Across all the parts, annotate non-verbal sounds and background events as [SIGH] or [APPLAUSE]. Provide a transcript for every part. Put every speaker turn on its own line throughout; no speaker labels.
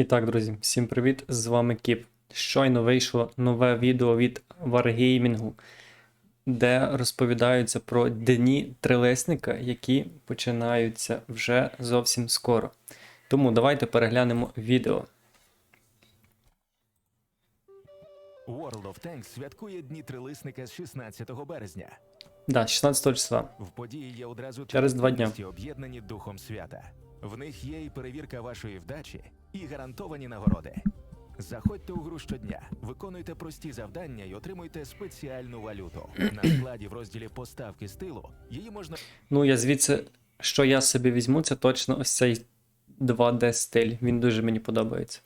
І так, друзі, всім привіт! З вами Кіп. Щойно вийшло нове відео від Wargaming, де розповідаються про дні трилесника, які починаються вже зовсім скоро. Тому давайте переглянемо відео.
World of Tanks святкує Дні Трилисника з 16 березня.
Да, 16 числа.
В події є одразу
Через два дня.
об'єднані духом свята. В них є і перевірка вашої вдачі, і гарантовані нагороди. Заходьте у гру щодня, виконуйте прості завдання і отримуйте спеціальну валюту. На складі в розділі поставки стилу її можна
Ну, я звідси, що я собі візьму, це точно ось цей 2D стиль. Він дуже мені подобається.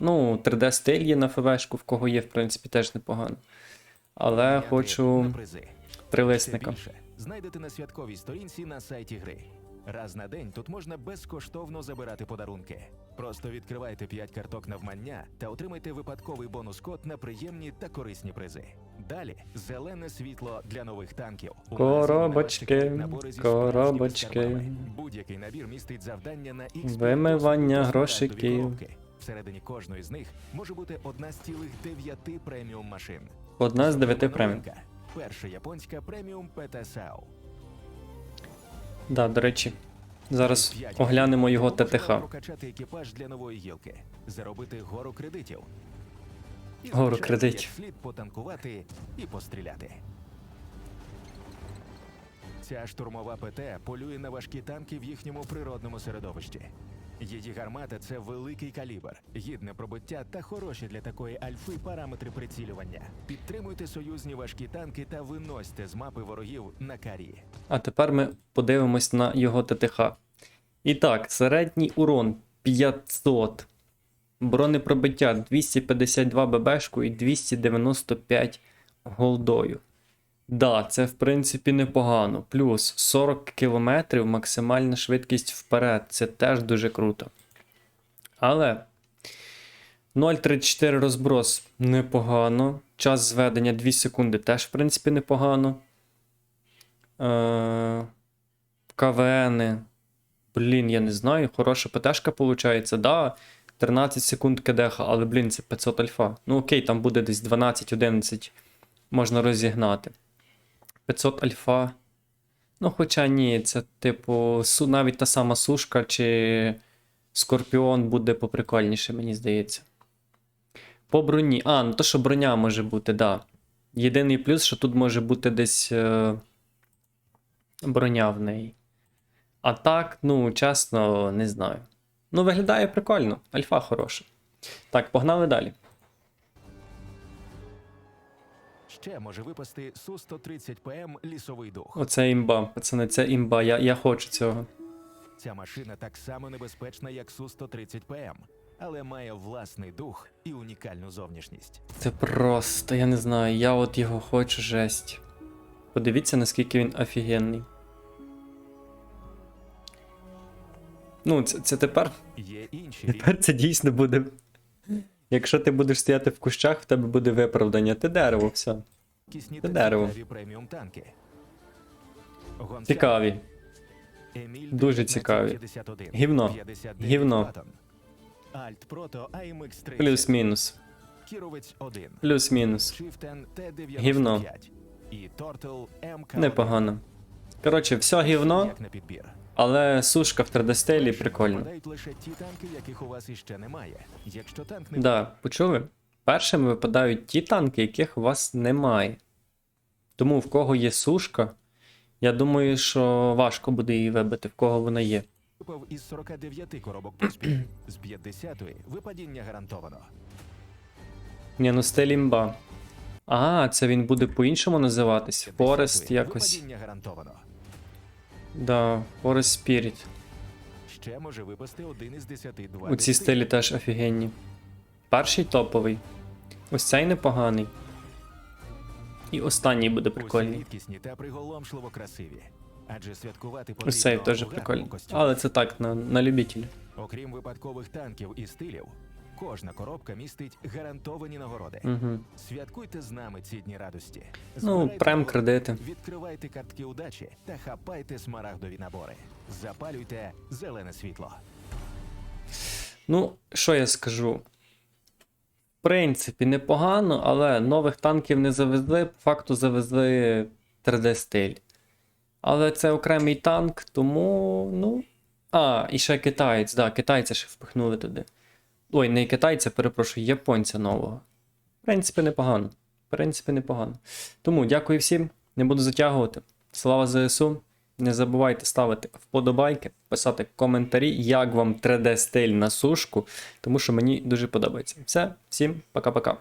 Ну, 3D стиль є на ФВшку, в кого є, в принципі, теж непогано. Але
міняти
хочу трилисника.
Знайдете на святковій сторінці на сайті гри. Раз на день тут можна безкоштовно забирати подарунки. Просто відкривайте 5 карток навмання та отримайте випадковий бонус-код на приємні та корисні призи. Далі зелене світло для нових танків. У
Коробочки, коробочки.
Будь-який набір містить завдання на X
Вимивання грошиків.
Всередині кожної з них може бути одна з цілих дев'яти преміум машин.
Одна з дев'яти преміум.
Перша японська преміум ПТСАУ.
Да, до речі, зараз оглянемо його ТТХ.
Прокачати екіпаж для нової гілки, заробити гору кредитів.
Гору кредитів.
слід потанкувати і постріляти. Ця штурмова ПТ полює на важкі танки в їхньому природному середовищі. Її гармата це великий калібр, гідне пробиття та хороші для такої альфи параметри прицілювання. Підтримуйте союзні важкі танки та виносьте з мапи ворогів на карі.
А тепер ми подивимось на його ТТХ. І так, середній урон 500. Бронепробиття 252 ББшку і 295 голдою. Да, це в принципі непогано. Плюс 40 км максимальна швидкість вперед. Це теж дуже круто. Але 0,34 розброс непогано. Час зведення 2 секунди теж, в принципі, непогано. Е, КВН. Блін, я не знаю. Хороша ПТшка виходить. Да, 13 секунд КДХ, але, блін, це 500 альфа. Ну окей, там буде десь 12-11. Можна розігнати. 500 альфа. Ну, хоча ні, це, типу, навіть та сама сушка чи Скорпіон буде поприкольніше, мені здається. По броні. А, ну то, що броня може бути, да. Єдиний плюс, що тут може бути десь е, броня в неї. А так, ну, чесно, не знаю. Ну, виглядає прикольно. Альфа хороша. Так, погнали далі.
Ще може випасти Су-130 ПМ лісовий дух.
Оце імба, пацани, це імба. Я, я хочу цього.
Ця машина так само небезпечна, як Су-130 ПМ, але має власний дух і унікальну зовнішність.
Це просто, я не знаю, я от його хочу жесть. Подивіться, наскільки він офігенний. Ну, це, це тепер.
Є інші
Тепер це дійсно буде. Якщо ти будеш стояти в кущах, в тебе буде виправдання. Ти дерево, все.
Кисні та
дерево.
преміум танки.
Цікаві. Дуже цікаві. Гівно. Гівно.
Альт Прото AMX 30.
Плюс-мінус.
Кіровець 1.
Плюс-мінус. Гівно.
І Turtle MK.
Непогано. Коротше, все гівно, але сушка в 3D стилі прикольно.
Лише ті танки, яких у вас іще немає. Якщо танк не
Да, почули? Першими випадають ті танки, яких у вас немає. Тому в кого є сушка, я думаю, що важко буде її вибити, в кого вона є.
випав із 49 коробок поспіль. [CLEARS THROAT] З 50-ї випадіння гарантовано.
Ні, ну стиль імба. А, це він буде по-іншому називатись.
50-ї
якось.
Гарантовано.
Да, Forest Spirit.
Ще може випасти один із 10 два.
Оці стилі теж офігенні. Перший топовий. Ось цей непоганий. І останній буде прикольний.
рідкісні та приголомшливо красиві. Адже святкувати потрібно
Ось цей теж
гарному
прикольний.
костюмі.
Але це так, на, на любителя.
Окрім випадкових танків і стилів, кожна коробка містить гарантовані нагороди.
Угу.
Святкуйте з нами ці дні радості.
Ну,
Збирайте
прем кредити.
Відкривайте картки удачі та хапайте смарагдові набори. Запалюйте зелене світло.
Ну, що я скажу? Принципі, непогано, але нових танків не завезли, по факту завезли 3D-стиль. Але це окремий танк, тому, ну. А, і ще китаєць, да, китайця ще впихнули туди. Ой, не китайця, перепрошую, японця нового. В принципі, непогано. В принципі, непогано. Тому дякую всім, не буду затягувати. Слава ЗСУ. Не забувайте ставити вподобайки, писати коментарі, як вам 3D стиль на сушку, тому що мені дуже подобається. Все, всім пока-пока.